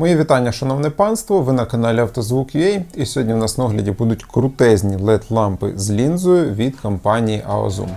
Мої вітання, шановне панство! Ви на каналі Автозвук.ua і сьогодні в нас на огляді будуть крутезні LED лампи з лінзою від компанії AOZOOM.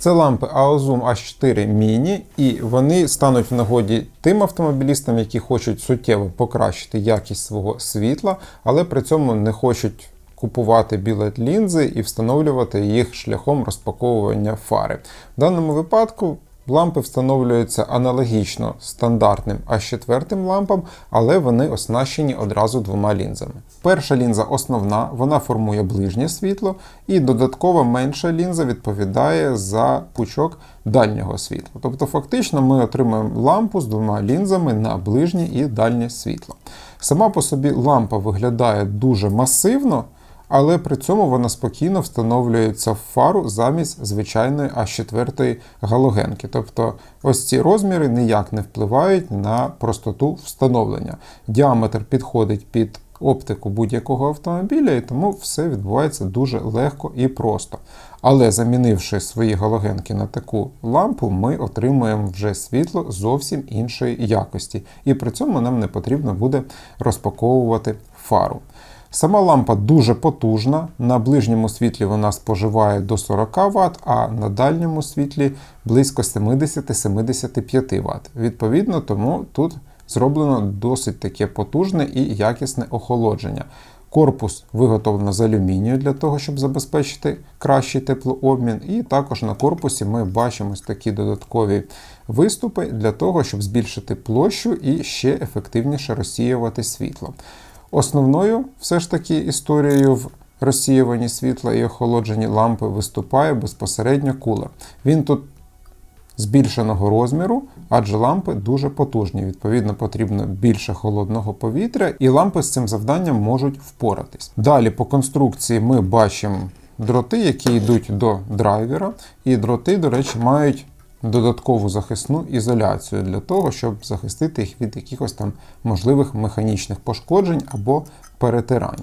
Це лампи AOZOOM H4 Mini, і вони стануть в нагоді тим автомобілістам, які хочуть суттєво покращити якість свого світла, але при цьому не хочуть купувати білет лінзи і встановлювати їх шляхом розпаковування фари. В даному випадку Лампи встановлюються аналогічно стандартним А4 лампам, але вони оснащені одразу двома лінзами. Перша лінза основна, вона формує ближнє світло, і додаткова менша лінза відповідає за пучок дальнього світла. Тобто, фактично, ми отримуємо лампу з двома лінзами на ближнє і дальнє світло. Сама по собі лампа виглядає дуже масивно але при цьому вона спокійно встановлюється в фару замість звичайної А4 галогенки. Тобто ось ці розміри ніяк не впливають на простоту встановлення. Діаметр підходить під оптику будь-якого автомобіля, і тому все відбувається дуже легко і просто. Але замінивши свої галогенки на таку лампу, ми отримуємо вже світло зовсім іншої якості. І при цьому нам не потрібно буде розпаковувати фару. Сама лампа дуже потужна. На ближньому світлі вона споживає до 40 Вт, а на дальньому світлі близько 70-75 Вт. Відповідно, тому тут зроблено досить таке потужне і якісне охолодження. Корпус виготовлено з алюмінію для того, щоб забезпечити кращий теплообмін. І також на корпусі ми бачимо такі додаткові виступи для того, щоб збільшити площу і ще ефективніше розсіювати світло. Основною все ж таки історією в розсіюванні світла і охолодженні лампи виступає безпосередньо кулер. Він тут збільшеного розміру, адже лампи дуже потужні. Відповідно, потрібно більше холодного повітря, і лампи з цим завданням можуть впоратись. Далі по конструкції ми бачимо дроти, які йдуть до драйвера, і дроти, до речі, мають додаткову захисну ізоляцію для того, щоб захистити їх від якихось там можливих механічних пошкоджень або перетирань.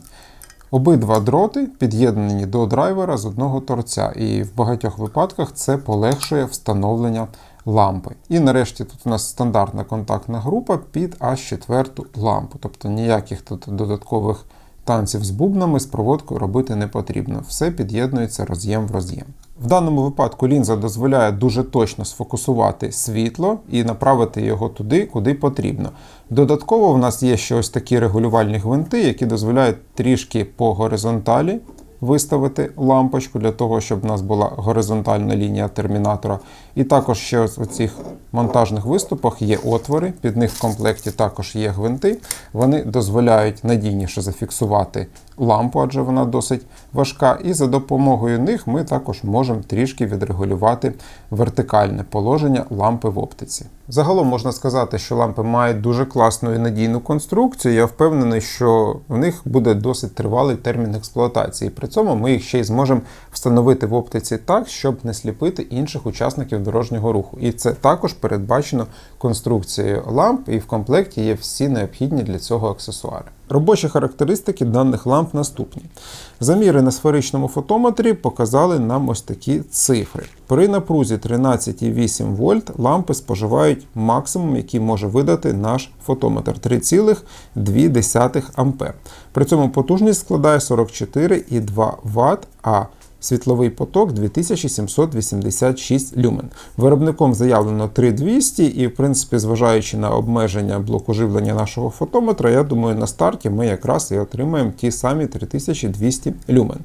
Обидва дроти під'єднані до драйвера з одного торця, і в багатьох випадках це полегшує встановлення лампи. І нарешті тут у нас стандартна контактна група під А4 лампу, тобто ніяких тут додаткових танців з бубнами з проводкою робити не потрібно. Все під'єднується роз'єм в роз'єм. В даному випадку лінза дозволяє дуже точно сфокусувати світло і направити його туди, куди потрібно. Додатково в нас є ще ось такі регулювальні гвинти, які дозволяють трішки по горизонталі виставити лампочку для того, щоб в нас була горизонтальна лінія термінатора. І також ще ось у цих монтажних виступах є отвори, під них в комплекті також є гвинти. Вони дозволяють надійніше зафіксувати лампу, адже вона досить важка. І за допомогою них ми також можемо трішки відрегулювати вертикальне положення лампи в оптиці. Загалом можна сказати, що лампи мають дуже класну і надійну конструкцію. Я впевнений, що в них буде досить тривалий термін експлуатації. При цьому ми їх ще й зможемо встановити в оптиці так, щоб не сліпити інших учасників дорожнього руху. І це також передбачено конструкцією ламп, і в комплекті є всі необхідні для цього аксесуари. Робочі характеристики даних ламп наступні. Заміри на сферичному фотометрі показали нам ось такі цифри. При напрузі 13,8 вольт лампи споживають максимум, який може видати наш фотометр 3,2 А. При цьому потужність складає 44,2 Вт, а Світловий поток 2786 люмен. Виробником заявлено 3200, і, в принципі, зважаючи на обмеження блоку живлення нашого фотометра, я думаю, на старті ми якраз і отримаємо ті самі 3200 люмен.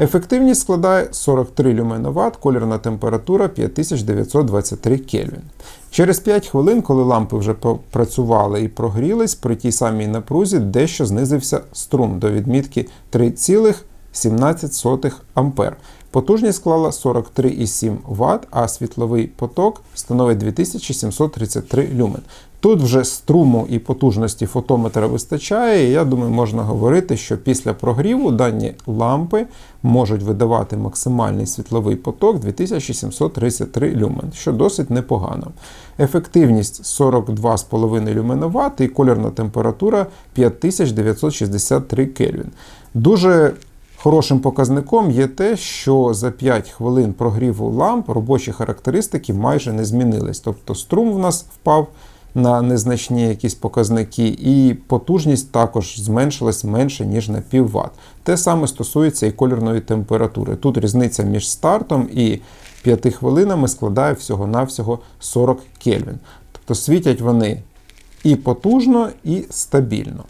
Ефективність складає 43 люмена Вт, колірна температура 5923 Кельвін. Через 5 хвилин, коли лампи вже попрацювали і прогрілись, при тій самій напрузі дещо знизився струм до відмітки 3,5 17 А. Потужність склала 43,7 Вт, а світловий поток становить 2733 люмен. Тут вже струму і потужності фотометра вистачає, і я думаю, можна говорити, що після прогріву дані лампи можуть видавати максимальний світловий поток 2733 люмен, що досить непогано. Ефективність 42,5 люмена Вт і колірна температура 5963 Кельвін. Дуже Хорошим показником є те, що за 5 хвилин прогріву ламп робочі характеристики майже не змінились. Тобто струм в нас впав на незначні якісь показники, і потужність також зменшилась менше, ніж на пів Вт. Те саме стосується і колірної температури. Тут різниця між стартом і 5 хвилинами складає всього-навсього 40 Кельвін. Тобто світять вони і потужно, і стабільно.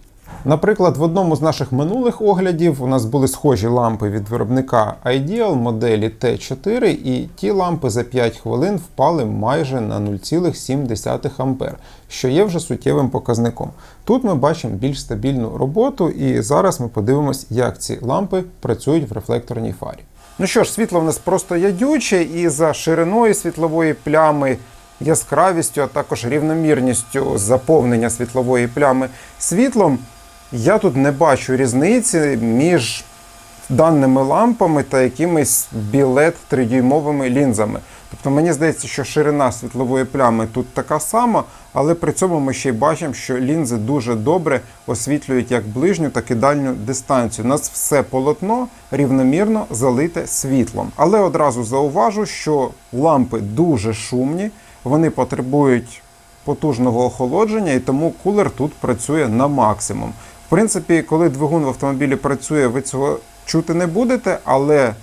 Наприклад, в одному з наших минулих оглядів у нас були схожі лампи від виробника Ideal моделі T4, і ті лампи за 5 хвилин впали майже на 0,7 А, що є вже суттєвим показником. Тут ми бачимо більш стабільну роботу, і зараз ми подивимось, як ці лампи працюють в рефлекторній фарі. Ну що ж, світло в нас просто ядюче, і за шириною світлової плями яскравістю, а також рівномірністю заповнення світлової плями світлом, я тут не бачу різниці між даними лампами та якимись білет 3-дюймовими лінзами. Тобто мені здається, що ширина світлової плями тут така сама, але при цьому ми ще й бачимо, що лінзи дуже добре освітлюють як ближню, так і дальню дистанцію. У нас все полотно рівномірно залите світлом. Але одразу зауважу, що лампи дуже шумні, вони потребують потужного охолодження, і тому кулер тут працює на максимум. В принципі, коли двигун в автомобілі працює, ви цього чути не будете, але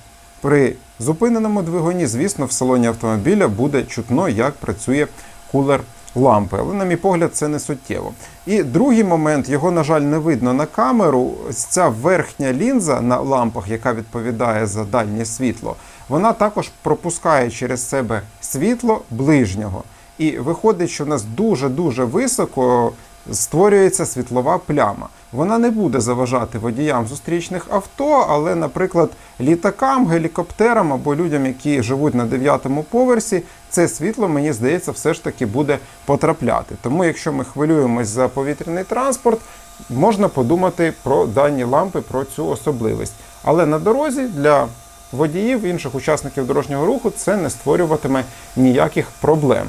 при зупиненому двигуні, звісно, в салоні автомобіля буде чутно, як працює кулер лампи. Але, на мій погляд, це не суттєво. І другий момент, його, на жаль, не видно на камеру. Ця верхня лінза на лампах, яка відповідає за дальнє світло, вона також пропускає через себе світло ближнього. І виходить, що в нас дуже-дуже високо створюється світлова пляма. Вона не буде заважати водіям зустрічних авто, але, наприклад, літакам, гелікоптерам або людям, які живуть на дев'ятому поверсі, це світло, мені здається, все ж таки буде потрапляти. Тому, якщо ми хвилюємось за повітряний транспорт, можна подумати про дані лампи, про цю особливість. Але на дорозі для водіїв, інших учасників дорожнього руху, це не створюватиме ніяких проблем.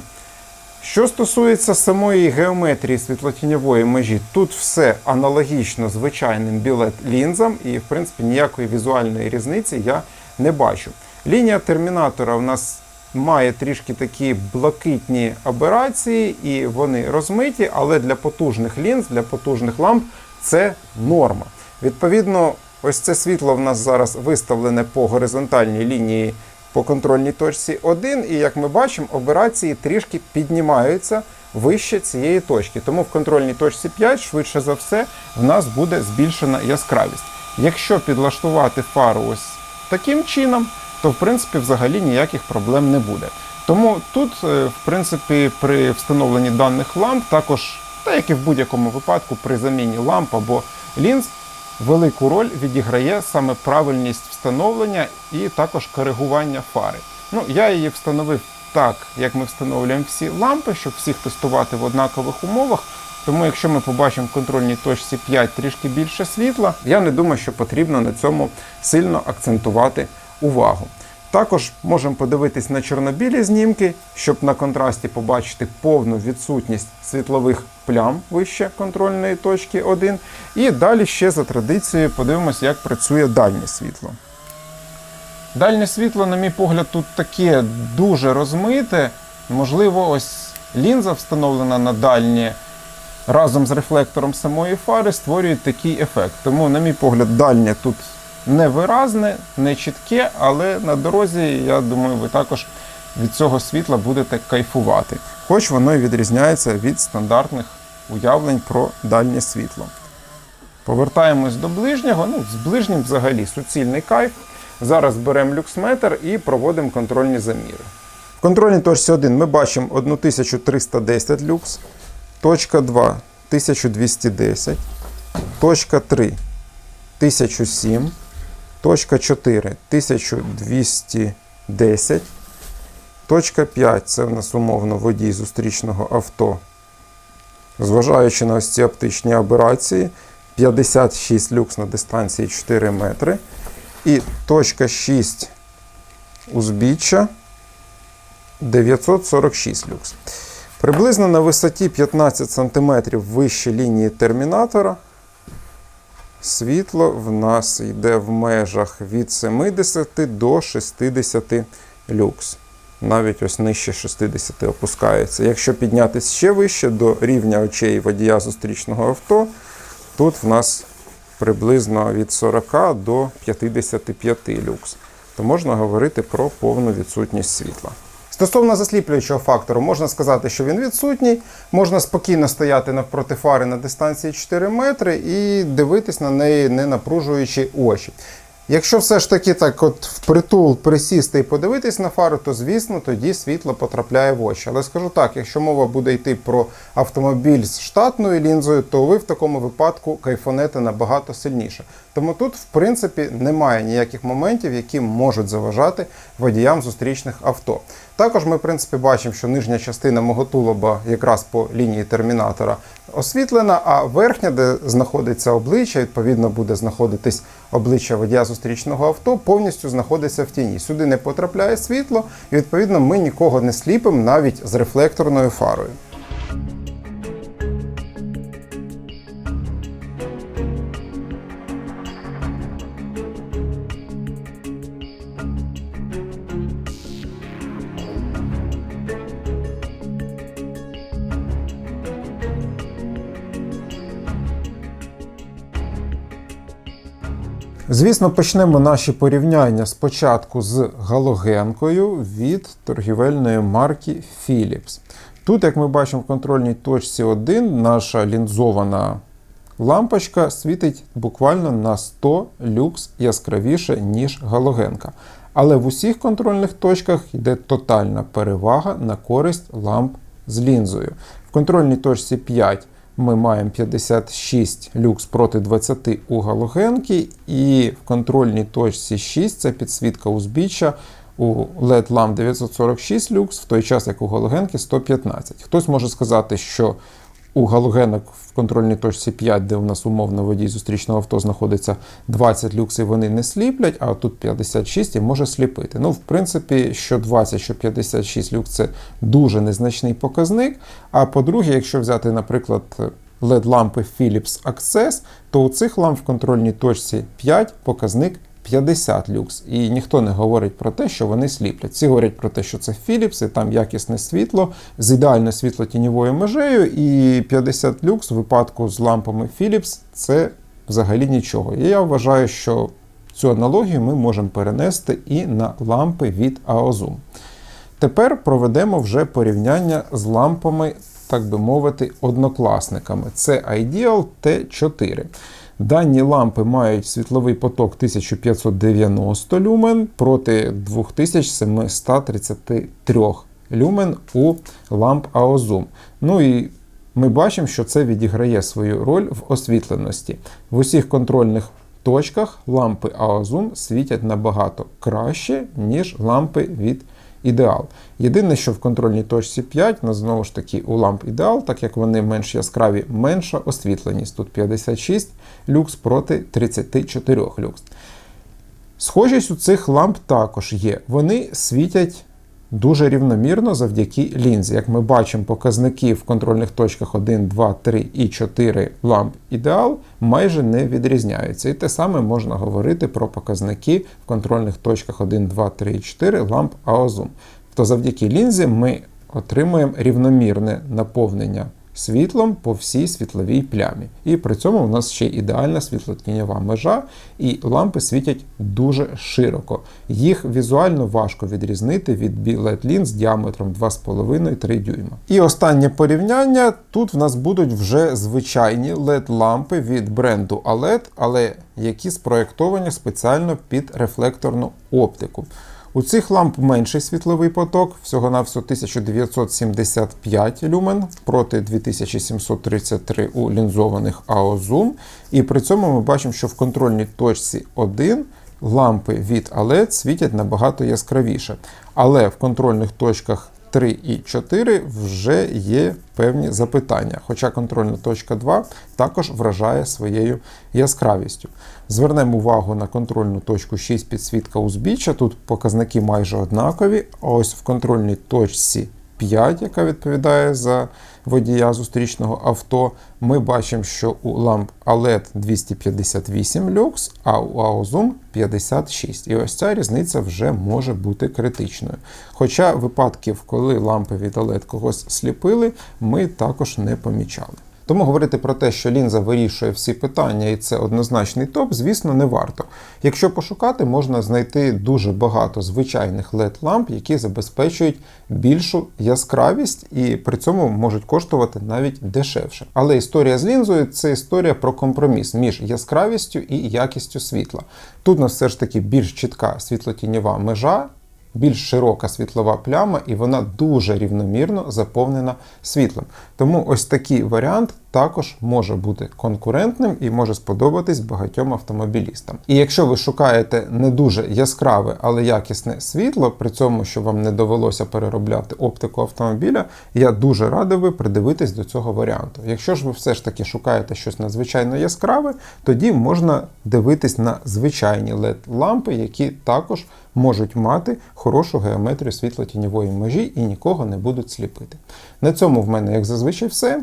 Що стосується самої геометрії світлотіньової межі, тут все аналогічно звичайним білет-лінзам, і, в принципі, ніякої візуальної різниці я не бачу. Лінія термінатора у нас має трішки такі блакитні аберації, і вони розмиті, але для потужних лінз, для потужних ламп це норма. Відповідно, ось це світло в нас зараз виставлене по горизонтальній лінії по контрольній точці 1, і як ми бачимо, операції трішки піднімаються вище цієї точки. Тому в контрольній точці 5, швидше за все, в нас буде збільшена яскравість. Якщо підлаштувати фару ось таким чином, то в принципі взагалі ніяких проблем не буде. Тому тут, е, в принципі, при встановленні даних ламп, також, та як і в будь-якому випадку, при заміні ламп або лінз, велику роль відіграє саме правильність встановлення і також коригування фари. Ну, Я її встановив так, як ми встановлюємо всі лампи, щоб всіх тестувати в однакових умовах. Тому, якщо ми побачимо в контрольній точці 5 трішки більше світла, я не думаю, що потрібно на цьому сильно акцентувати увагу. Також можемо подивитись на чорнобілі знімки, щоб на контрасті побачити повну відсутність світлових плям вище контрольної точки 1. І далі ще за традицією подивимося, як працює дальнє світло. Дальнє світло, на мій погляд, тут таке дуже розмите. Можливо, ось лінза встановлена на дальнє разом з рефлектором самої фари створює такий ефект. Тому, на мій погляд, дальнє тут невиразне, не чітке, але на дорозі, я думаю, ви також від цього світла будете кайфувати. Хоч воно і відрізняється від стандартних уявлень про дальнє світло. Повертаємось до ближнього. Ну, з ближнім взагалі суцільний кайф. Зараз беремо люксметр і проводимо контрольні заміри. В контрольній точці 1 ми бачимо 1310 люкс, точка 2 1210, точка 3 1007, Точка 4 1210. Точка 5 це в нас умовно водій зустрічного авто. Зважаючи на ось ці оптичні аберації, 56 люкс на дистанції 4 метри. І точка 6 узбіччя 946 люкс. Приблизно на висоті 15 см вище лінії термінатора. Світло в нас йде в межах від 70 до 60 люкс. Навіть ось нижче 60 опускається. Якщо піднятися ще вище до рівня очей водія зустрічного авто, тут в нас приблизно від 40 до 55 люкс, то можна говорити про повну відсутність світла. Стосовно засліплюючого фактору, можна сказати, що він відсутній. Можна спокійно стояти навпроти фари на дистанції 4 метри і дивитись на неї, не напружуючи очі. Якщо все ж таки так от впритул присісти і подивитись на фару, то звісно тоді світло потрапляє в очі. Але скажу так, якщо мова буде йти про автомобіль з штатною лінзою, то ви в такому випадку кайфонете набагато сильніше. Тому тут, в принципі, немає ніяких моментів, які можуть заважати водіям зустрічних авто. Також ми, в принципі, бачимо, що нижня частина мого тулуба якраз по лінії термінатора освітлена, а верхня, де знаходиться обличчя, відповідно буде знаходитись обличчя водія зустрічного авто, повністю знаходиться в тіні. Сюди не потрапляє світло, і відповідно ми нікого не сліпимо навіть з рефлекторною фарою. Звісно, почнемо наші порівняння спочатку з галогенкою від торгівельної марки Philips. Тут, як ми бачимо в контрольній точці 1, наша лінзована лампочка світить буквально на 100 люкс яскравіше, ніж галогенка. Але в усіх контрольних точках йде тотальна перевага на користь ламп з лінзою. В контрольній точці 5 ми маємо 56 люкс проти 20 у галогенки, і в контрольній точці 6 це підсвітка узбіччя у LED LAM 946 люкс, в той час як у галогенки 115. Хтось може сказати, що у галогенок в контрольній точці 5, де у нас умовно водій зустрічного авто знаходиться 20 люкс, і вони не сліплять, а тут 56 і може сліпити. Ну, в принципі, що 20, що 56 люкс це дуже незначний показник. А по-друге, якщо взяти, наприклад, LED-лампи Philips Access, то у цих ламп в контрольній точці 5 показник 50 люкс. І ніхто не говорить про те, що вони сліплять. Всі говорять про те, що це Philips, і там якісне світло з ідеально світлотіньовою межею, і 50 люкс в випадку з лампами Philips це взагалі нічого. І я вважаю, що цю аналогію ми можемо перенести і на лампи від AOZOOM. Тепер проведемо вже порівняння з лампами, так би мовити, однокласниками. Це Ideal T4. Дані лампи мають світловий поток 1590 люмен проти 2733 люмен у ламп AOZOOM. Ну і ми бачимо, що це відіграє свою роль в освітленості. В усіх контрольних точках лампи AOZOOM світять набагато краще, ніж лампи від ідеал. Єдине, що в контрольній точці 5, ну, знову ж таки, у ламп ідеал, так як вони менш яскраві, менша освітленість. Тут 56 люкс проти 34 люкс. Схожість у цих ламп також є. Вони світять дуже рівномірно завдяки лінзі. Як ми бачимо, показники в контрольних точках 1, 2, 3 і 4 ламп ідеал майже не відрізняються. І те саме можна говорити про показники в контрольних точках 1, 2, 3 і 4 ламп аозум. То завдяки лінзі ми отримуємо рівномірне наповнення світлом по всій світловій плямі. І при цьому у нас ще ідеальна світлотіньова межа, і лампи світять дуже широко. Їх візуально важко відрізнити від лінз з діаметром 2,5-3 дюйма. І останнє порівняння: тут в нас будуть вже звичайні LED-лампи від бренду OLED, але які спроєктовані спеціально під рефлекторну оптику. У цих ламп менший світловий поток, всього-навсього 1975 люмен проти 2733 у лінзованих AOZOOM. І при цьому ми бачимо, що в контрольній точці 1 лампи від OLED світять набагато яскравіше. Але в контрольних точках 3 і 4 вже є певні запитання. Хоча контрольна точка 2 також вражає своєю яскравістю. Звернемо увагу на контрольну точку 6 підсвітка узбіччя. Тут показники майже однакові. А ось в контрольній точці 5, яка відповідає за водія зустрічного авто, ми бачимо, що у ламп ALED 258 люкс, а у AOZOOM 56. І ось ця різниця вже може бути критичною. Хоча випадків, коли лампи від OLED когось сліпили, ми також не помічали. Тому говорити про те, що лінза вирішує всі питання і це однозначний топ, звісно, не варто. Якщо пошукати, можна знайти дуже багато звичайних LED-ламп, які забезпечують більшу яскравість і при цьому можуть коштувати навіть дешевше. Але історія з лінзою це історія про компроміс між яскравістю і якістю світла. Тут у нас все ж таки більш чітка світлотіньова межа більш широка світлова пляма, і вона дуже рівномірно заповнена світлом. Тому ось такий варіант також може бути конкурентним і може сподобатись багатьом автомобілістам. І якщо ви шукаєте не дуже яскраве, але якісне світло, при цьому, що вам не довелося переробляти оптику автомобіля, я дуже радий ви придивитись до цього варіанту. Якщо ж ви все ж таки шукаєте щось надзвичайно яскраве, тоді можна дивитись на звичайні LED-лампи, які також можуть мати хорошу геометрію світло-тіньової межі і нікого не будуть сліпити. На цьому в мене, як зазвичай, все.